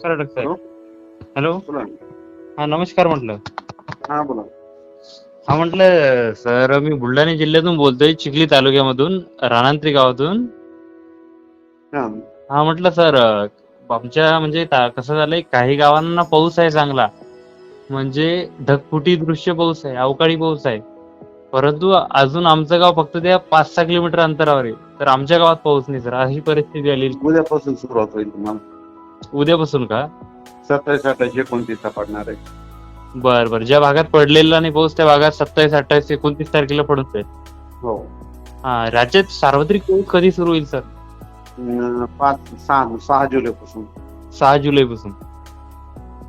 नमस्कार doctor hello. Hello. बोला. हा नमस्कार म्हटलं. हा बोला. हा म्हटलं सर मी बुलढाणा जिल्ह्यातून बोलतोय चिखली तालुक्यामधून राणांत्री गावातून. हा. हा म्हटलं सर आमच्या म्हणजे ता- कसं झालंय काही गावांना पाऊस आहे चांगला. म्हणजे ढगफुटी दृश्य पाऊस आहे अवकाळी पाऊस आहे. परंतु अजून आमचं गाव फक्त त्या पाच सहा किलोमीटर अंतरावर आहे. तर आमच्या गावात पाऊस नाही सर. अशी परिस्थिती आली उद्यापासून सुरुवात होईल तुम्हाला. उद्यापासून का? सत्तावीस अठ्ठावीस एकोणतीसला पडणार आहे. बर बर. ज्या भागात पडलेला नाही पाऊस त्या भागात सत्तावीस अठ्ठावीस एकोणतीस तारखेला पडून जाईल. हो. हा राज्यात सार्वत्रिक पाऊस कधी सुरू होईल सर? अं, पाच सहा सहा जुलैपासून. सहा जुलै पासून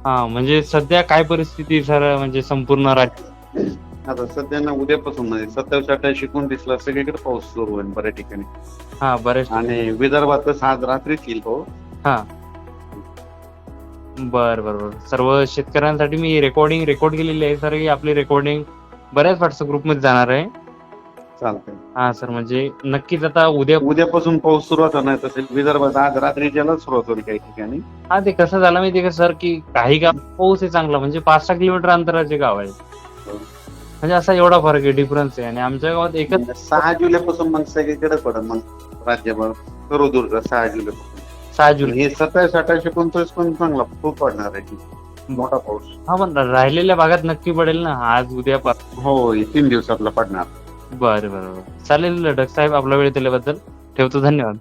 हा म्हणजे सध्या काय परिस्थिती सर? म्हणजे संपूर्ण राज्य? आता सध्या ना उद्यापासून नाही सत्तावीस अठ्ठावीस एकोणतीसला सगळीकडे पाऊस सुरू होईल बऱ्याच ठिकाणी. हा बरेच आणि विदर्भात तर आज रात्रीच येईल पाऊस. हा. बर बर बर. सर्व शेतकऱ्यांसाठी मी रेकॉर्डिंग रेकॉर्ड केलेली आहे सर. ही आपली रेकॉर्डिंग बऱ्याच व्हॉट्सअप ग्रुपमध्ये जाणार आहे. चालतंय. हा सर म्हणजे नक्कीच आता उद्या उद्यापासून पाऊस सुरुवात होणार तसेच विदर्भात आज रात्रीच्याला सुरुवात होईल काही ठिकाणी. हा ते कसं झालं माहितीये का सर की काही गाव पाऊस आहे चांगला म्हणजे पाच सहा किलोमीटर अंतराचे गाव आहे. म्हणजे असा एवढा फरक आहे डिफरन्स आहे. आणि आमच्या गावात एकच सहा जुलैपासून मग सगळीकडे पडेल मग राज्यभर. सर्वदूर सहा जुलैपासून. सहा जुलै हे सत्तावीस अठ्ठावीस एकोणतीस पण चांगला खूप पडणार आहे. मोठा पाऊस. हा पण राहिलेल्या भागात नक्की पडेल ना आज उद्या पा- हो हे तीन दिवसातला पडणार. बरं बरं बरं. चालेल डॉक्टर साहेब आपला वेळ दिल्याबद्दल. ठेवतो धन्यवाद.